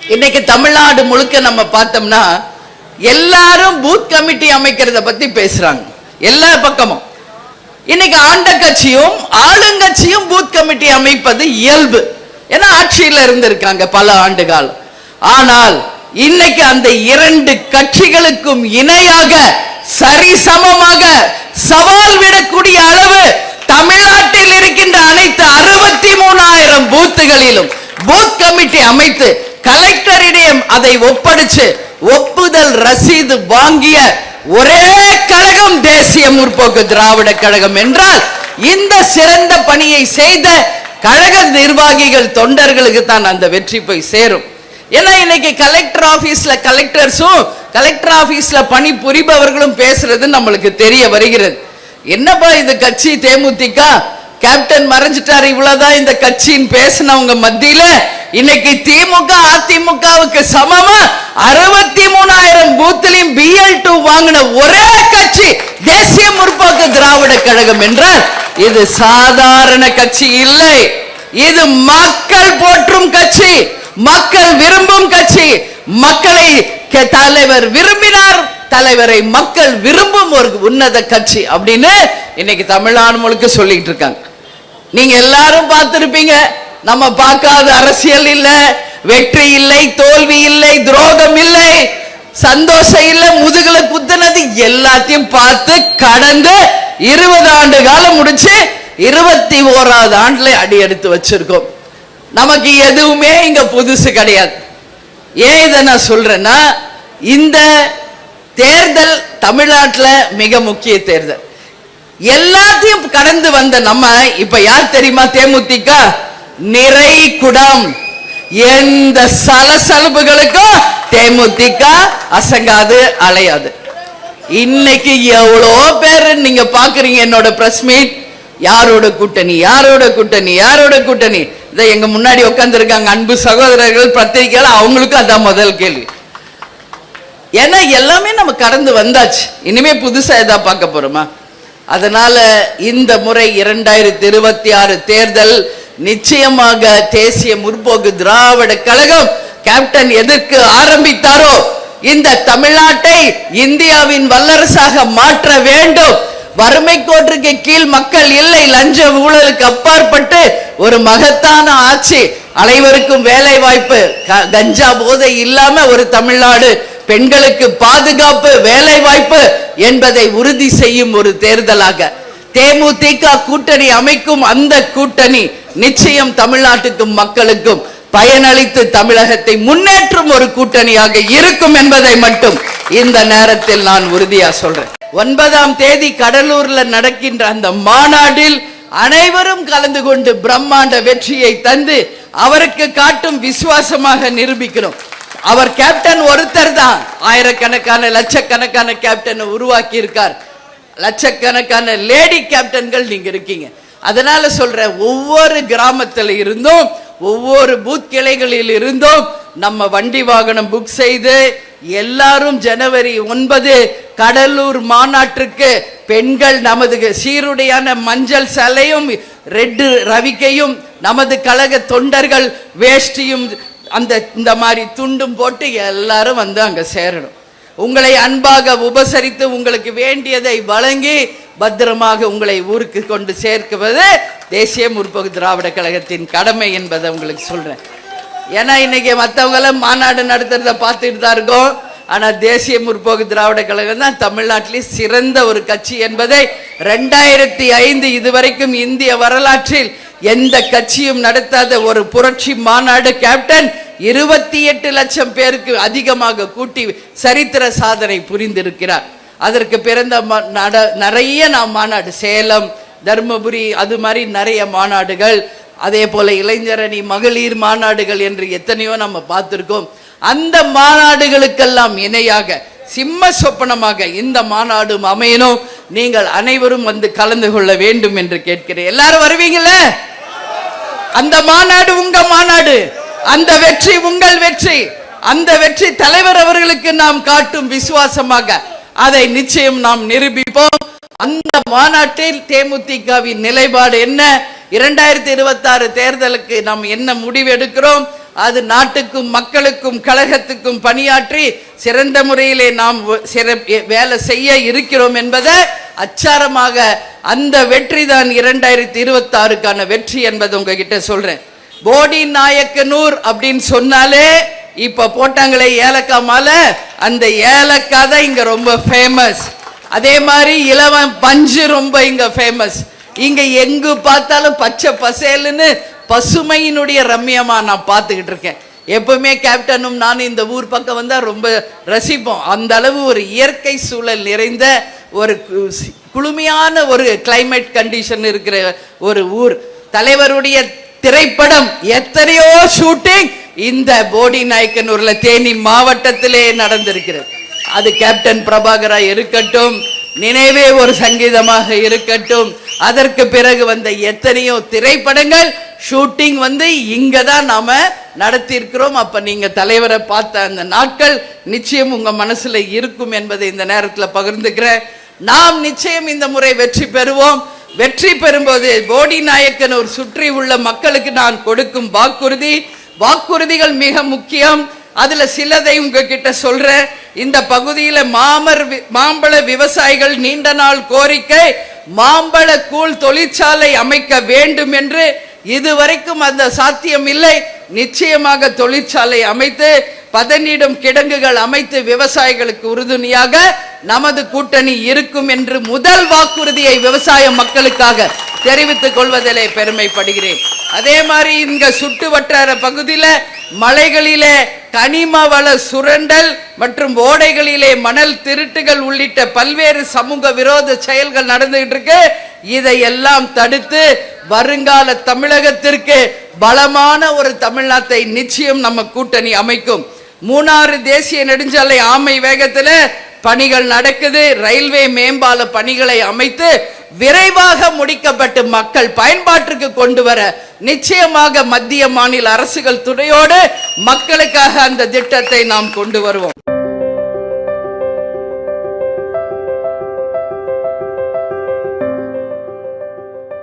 இன்னைக்கு தமிழ்நாடு முழுக்க நம்ம பார்த்தோம்னா எல்லாரும் பூத் கமிட்டி அமைக்கிறத பத்தி பேசுறாங்க. எல்லா பக்கமும். இன்னைக்கு ஆண்ட கட்சியும் ஆளுங்கட்சியும் பூத் கமிட்டி அமைப்பது இயல்பு. ஏன்னா ஆட்சியில் இருந்திருக்காங்க பல ஆண்டு காலம் ஆனால் இன்னைக்கு அந்த இரண்டு கட்சிகளுக்கும் இணையாக சரிசமமாக சவால் விடக்கூடிய அளவு தமிழ்நாட்டில் இருக்கின்ற அனைத்து அறுபத்தி மூணாயிரம் பூத்துகளிலும் பூத் கமிட்டி அமைத்து கலெக்டரிடம் அதை ஒப்படைச்சு ஒப்புதல் ரசீது வாங்கிய ஒரே கழகம் தேசிய முற்போக்கு திராவிட கழகம் என்றால் இந்த சிறந்த பணியை செய்த கழக நிர்வாகிகள் தொண்டர்களுக்கு தான் அந்த வெற்றி போய் சேரும். ஏன்னா இன்னைக்கு கலெக்டர் ஆபீஸ்ல கலெக்டர்ஸும் கலெக்டர் ஆபீஸ்ல பணி புரிபவர்களும் பேசுறது நம்மளுக்கு தெரிய வருகிறது. என்னப்பா இது கட்சி தேமுதிக கேப்டன் மறைஞ்சிட்டாரு. இவ்வளவுதான் இந்த கட்சின்னு பேசினவங்க மத்தியில. இன்னைக்கு திமுக அதிமுகவுக்கு சமமா? அறுபத்தி மூணாயிரம் பூத்திலையும் பிஎல் டூ வாங்கின ஒரே கட்சி தேசிய முற்போக்கு திராவிட கழகம் என்றால் இது சாதாரண கட்சி இல்லை. இது மக்கள் போற்றும் கட்சி. மக்கள் விரும்பும் கட்சி. மக்களை கே- தலைவர் விரும்பினார். தலைவரை மக்கள் விரும்பும் ஒரு உன்னத கட்சி அப்படின்னு இன்னைக்கு தமிழ்நாடு முழுக்க சொல்லிட்டு இருக்காங்க. நீங்க எல்லாரும் பார்த்திருப்பீங்க. நம்ம பார்க்காத அரசியல் இல்லை வெற்றி இல்லை தோல்வி இல்லை துரோகம் இல்லை சந்தோஷம் இல்ல முதுகுல குத்துனது எல்லாத்தையும் பார்த்து கடந்து இருபது ஆண்டு காலம் முடிச்சு இருபத்தி ஓராவது ஆண்டுல அடி எடுத்து வச்சிருக்கோம். நமக்கு எதுவுமே இங்க புதுசு கிடையாது. ஏன் இதை நான் சொல்றேன்னா இந்த தேர்தல் தமிழ்நாட்டில் மிக முக்கிய தேர்தல். எல்லாத்தையும் கடந்து வந்த நம்ம இப்ப யார் தெரியுமா தேமுதிக? நிறை குடம். எந்த சலசலப்புகளுக்கும் தேமுதிக அசங்காது அலையாது. இன்னைக்கு எவ்வளோ பேர் நீங்க பாக்குறீங்க என்னோட பிரஸ் மீட் யாரோட கூட்டணி யாரோட கூட்டணி யாரோட கூட்டணி? இதை எங்க முன்னாடி உட்காந்துருக்காங்க அன்பு சகோதரர்கள் பத்திரிகைகள் அவங்களுக்கும் அதான் முதல் கேள்வி. ஏன்னா எல்லாமே நம்ம கடந்து வந்தாச்சு. இனிமே புதுசா எதா பார்க்க போறோமா? அதனால இந்த முறை இரண்டாயிரத்தி இருபத்தி ஆறு தேர்தல் நிச்சயமாக தேசிய முற்போக்கு திராவிட கழகம் கேப்டன் எதற்கு ஆரம்பித்தாரோ இந்த தமிழ்நாட்டை இந்தியாவின் வல்லரசாக மாற்ற வேண்டும். வறுமை கோட்டுக்கு கீழ் மக்கள் இல்லை லஞ்ச ஊழலுக்கு அப்பாற்பட்டு ஒரு மகத்தான ஆட்சி. அனைவருக்கும் வேலை வாய்ப்பு க- கஞ்சா போதை இல்லாம ஒரு தமிழ்நாடு பெண்களுக்கு பாதுகாப்பு வேலை வாய்ப்பு என்பதை உறுதி செய்யும் ஒரு தேர்தலாக தேமுதிக கூட்டணி அமைக்கும் அந்த கூட்டணி நிச்சயம் தமிழ்நாட்டுக்கும் மக்களுக்கும் பயனளித்து தமிழகத்தை முன்னேற்றும் ஒரு கூட்டணியாக இருக்கும் என்பதை மட்டும் இந்த நேரத்தில் நான் உறுதியா சொல்றேன். ஒன்பதாம் தேதி கடலூர்ல நடக்கின்ற அந்த மாநாட்டில் அனைவரும் கலந்து கொண்டு பிரம்மாண்ட வெற்றியை தந்து அவருக்கு காட்டும் விசுவாசமாக நிரூபிக்கிறோம். அவர் கேப்டன் ஒருத்தர் தான் ஆயிரக்கணக்கான லட்சக்கணக்கான கேப்டன் உருவாக்கி இருக்கார் லட்சக்கணக்கான லேடி கேப்டன்கள் நீங்க இருக்கீங்க. அதனால சொல்ற ஒவ்வொரு கிராமத்தில் இருந்தும் ஒவ்வொரு பூத் கிளைகளில் இருந்தும் நம்ம வண்டி வாகனம் புக் செய்து எல்லாரும் ஜனவரி ஒன்பது கடலூர் மாநாட்டிற்கு பெண்கள் நமது சீருடையான மஞ்சள் சலையும் ரெட்டு ரவிக்கையும் நமது கழக தொண்டர்கள் வேஷ்டியும் அந்த இந்த மாதிரி துண்டும் போட்டு எல்லாரும் வந்து அங்க சேரணும். உங்களை அன்பாக உபசரித்து உங்களுக்கு வேண்டியதை வழங்கி பத்திரமாக உங்களை ஊருக்கு கொண்டு சேர்க்குவது தேசிய முற்போக்கு திராவிட கழகத்தின் கடமை என்பதை உங்களுக்கு சொல்றேன். ஏன்னா இன்னைக்கு மற்றவங்களாம் மாநாடு நடத்துறத பார்த்துட்டு தான் இருக்கோம். ஆனால் தேசிய முற்போக்கு திராவிட கழகம் தான் தமிழ்நாட்டிலே சிறந்த ஒரு கட்சி என்பதை ரெண்டாயிரத்தி ஐந்து இதுவரைக்கும் இந்திய வரலாற்றில் எந்த கட்சியும் நடத்தாத ஒரு புரட்சி மாநாடு கேப்டன் இருபத்தி எட்டு லட்சம் பேருக்கு அதிகமாக கூட்டி சரித்திர சாதனை புரிந்திருக்கிறார். அதற்கு பிறந்த நட- நிறைய நாம் மாநாடு சேலம் தர்மபுரி அது மாதிரி நிறைய மாநாடுகள் அதே போல இளைஞரணி மகளிர் மாநாடுகள் என்று எத்தனையோ நம்ம பார்த்துருக்கோம். அந்த மாநாடுகளுக்கெல்லாம் இணையாக சிம்ம சொப்பனமாக இந்த மாநாடும் அமையணும் நீங்கள் அனைவரும் வந்து கலந்து கொள்ள வேண்டும் என்று கேட்கிறேன். எல்லாரும் வருவீங்களே அந்த மாநாடு உங்க மாநாடு. அந்த வெற்றி உங்கள் வெற்றி. அந்த வெற்றி தலைவர் அவர்களுக்கு நாம் காட்டும் விசுவாசமாக. அதை நிச்சயம் நாம் நிரூபிப்போம். அந்த மாநாட்டில் தேமுதிகவின் நிலைப்பாடு என்ன? இரண்டாயிரத்தி இருபத்தாறு தேர்தலுக்கு நாம் என்ன முடிவு எடுக்கிறோம் அது நாட்டுக்கும் மக்களுக்கும் கழகத்துக்கும் பணியாற்றி சிறந்த முறையிலே நாம் வேலை செய்ய இருக்கிறோம் என்பதை அச்சாரமாக அந்த வெற்றி தான் இரண்டாயிரத்தி இருபத்தி ஆறுக்கான வெற்றி என்பது உங்ககிட்ட சொல்றேன். போடி நாயக்கனூர் அப்படின்னு சொன்னாலே இப்ப போட்டாங்களே ஏலக்காய் மாலை. அந்த ஏலக்காய் தான் இங்க ரொம்ப ஃபேமஸ் அதே மாதிரி இளவன் பஞ்சு ரொம்ப இங்க ஃபேமஸ் இங்க எங்கு பார்த்தாலும் பச்சை பசேலுன்னு பசுமையினுடைய ரம்யமாக நான் பார்த்துக்கிட்டு இருக்கேன். எப்பவுமே கேப்டனும் நானும் இந்த ஊர் பக்கம் வந்தால் ரொம்ப ரசிப்போம். அந்த அளவு ஒரு இயற்கை சூழல் நிறைந்த ஒரு கு- குளுமையான ஒரு கிளைமேட் கண்டிஷன் இருக்கிற ஒரு ஊர். தலைவருடைய திரைப்படம் எத்தனையோ ஷூட்டிங் இந்த போடி நாயக்கனூர்ல தேனி மாவட்டத்திலே நடந்திருக்கிறது. அது கேப்டன் பிரபாகரா இருக்கட்டும் நினைவே ஒரு சங்கீதமாக இருக்கட்டும். அதற்கு பிறகு வந்த எத்தனையோ திரைப்படங்கள் ஷூட்டிங் வந்து இங்க தான் நாம நடத்தி இருக்கிறோம் அப்ப நீங்க தலைவரை பார்த்த அந்த நாட்கள் நிச்சயம் உங்க மனசுல இருக்கும் என்பதை இந்த நேரத்தில் பகிர்ந்துக்கிறேன். நாம் நிச்சயம் இந்த முறை வெற்றி பெறுவோம். வெற்றி பெறும்போது போடி ஒரு சுற்றி உள்ள மக்களுக்கு நான் கொடுக்கும் வாக்குறுதி. வாக்குறுதிகள் மிக முக்கியம். அதுல சிலதை உங்ககிட்ட சொல்கிறேன் இந்த பகுதியில மாமர் மாம்பழ விவசாயிகள் நீண்ட நாள் கோரிக்கை. மாம்பழ கூழ் தொழிற்சாலை அமைக்க வேண்டும் என்று இதுவரைக்கும் அந்த சாத்தியம் இல்லை. நிச்சயமாக தொழிற்சாலை அமைத்து பதனிடும் கிடங்குகள் அமைத்து விவசாயிகளுக்கு உறுதுணையாக நமது கூட்டணி இருக்கும் என்று முதல் வாக்குறுதியை விவசாய மக்களுக்காக தெரிவித்துக் கொள்வதிலே பெருமைப்படுகிறேன். அதே மாதிரி இங்க சுட்டு வட்டார பகுதியில மலைகளிலே கனிம வள சுரண்டல் மற்றும் ஓடைகளிலே மணல் திருட்டுகள் உள்ளிட்ட பல்வேறு சமூக விரோத செயல்கள் நடந்துகிட்டு இருக்கு. இதையெல்லாம் தடுத்து வருங்கால தமிழகத்திற்கு பலமான ஒரு தமிழ்நாட்டை நிச்சயம் நம்ம கூட்டணி அமைக்கும். மூணாறு தேசிய நெடுஞ்சாலை ஆமை வேகத்துல பணிகள் நடக்குது. ரயில்வே மேம்பால பணிகளை அமைத்து விரைவாக முடிக்கப்பட்டு மக்கள் பயன்பாட்டிற்கு கொண்டு வர நிச்சயமாக மத்திய மாநில அரசுகள் துணையோடு மக்களுக்காக அந்த திட்டத்தை நாம் கொண்டு வருவோம்.